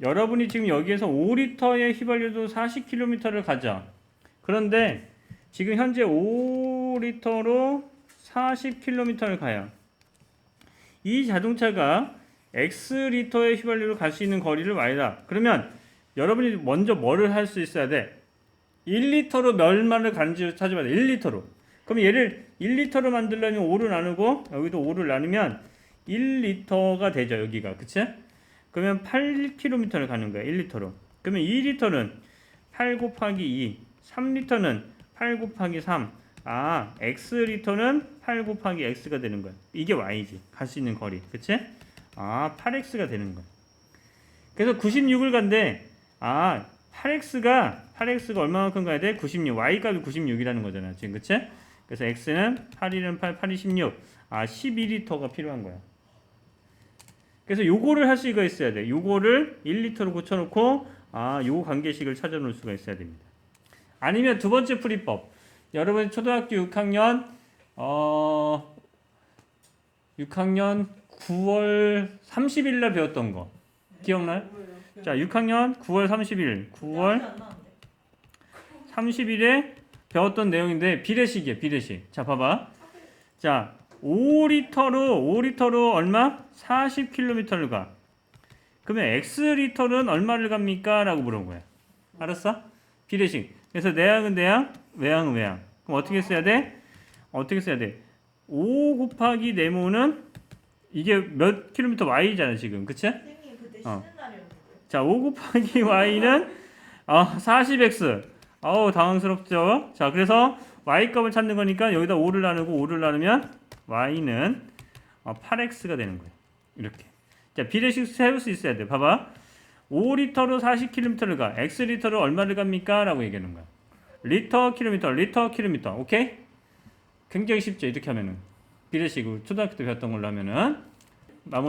여러분이 지금 여기에서 5리터의 휘발유도 40km를 가자. 그런데 지금 현재 5리터로 40km를 가요. 이 자동차가 X리터의 휘발유로 갈 수 있는 거리를 Y다. 그러면 여러분이 먼저 뭐를 할 수 있어야 돼? 1리터로 멸마를 가는지를 찾아봐야 돼. 1리터로. 그럼 얘를 1리터로 만들려면 5를 나누고 여기도 5를 나누면 1리터가 되죠. 여기가. 그치? 그러면 8km를 가는 거야. 1리터로. 그러면 2리터는 8 곱하기 2. 3리터는 8 곱하기 3. 아, X리터는 8 곱하기 X가 되는 거야. 이게 Y지. 갈 수 있는 거리. 그치? 아, 8X가 되는 거야. 그래서 96을 간대. 아, 8X가 8X가 얼마만큼 가야 돼? 96. Y 값이 96이라는 거잖아. 지금 그치? 그래서 X는 8이는 8, 8이 16. 아, 12리터가 필요한 거야. 그래서 요거를 할 수가 있어야 돼. 요거를 1리터로 고쳐놓고 아, 요 관계식을 찾아놓을 수가 있어야 됩니다. 아니면 두 번째 풀이법. 여러분 초등학교 6학년 어 6학년 9월 30일 날 배웠던 거 기억나요? 자, 6학년 9월 30일, 9월 30일에 배웠던 내용인데 비례식이에요, 비례식. 자, 봐봐. 자, 5리터로 5리터로 얼마? 40km를 가. 그러면 X리터는 얼마를 갑니까? 라고 물어본 거야. 알았어? 비례식. 그래서 내항은 내항, 외항은 외항. 그럼 어떻게 써야 돼? 어떻게 써야 돼? 5 곱하기 네모는 이게 몇 킬로미터 Y잖아, 지금. 그치? 어. 자, 5 곱하기 y는 어, 40x. 어우, 당황스럽죠? 자, 그래서 y 값을 찾는 거니까 여기다 5를 나누고 5를 나누면 y는 어, 8x가 되는 거예요. 이렇게. 자, 비례식 세울 수 있어야 돼. 봐봐. 5리터로 40km를 가. x리터로 얼마를 갑니까? 라고 얘기하는 거야. 리터 킬로미터, 리터 킬로미터. 오케이? 굉장히 쉽죠. 이렇게 하면은. 비례식으로 초등학교 때 배웠던 걸로 하면은.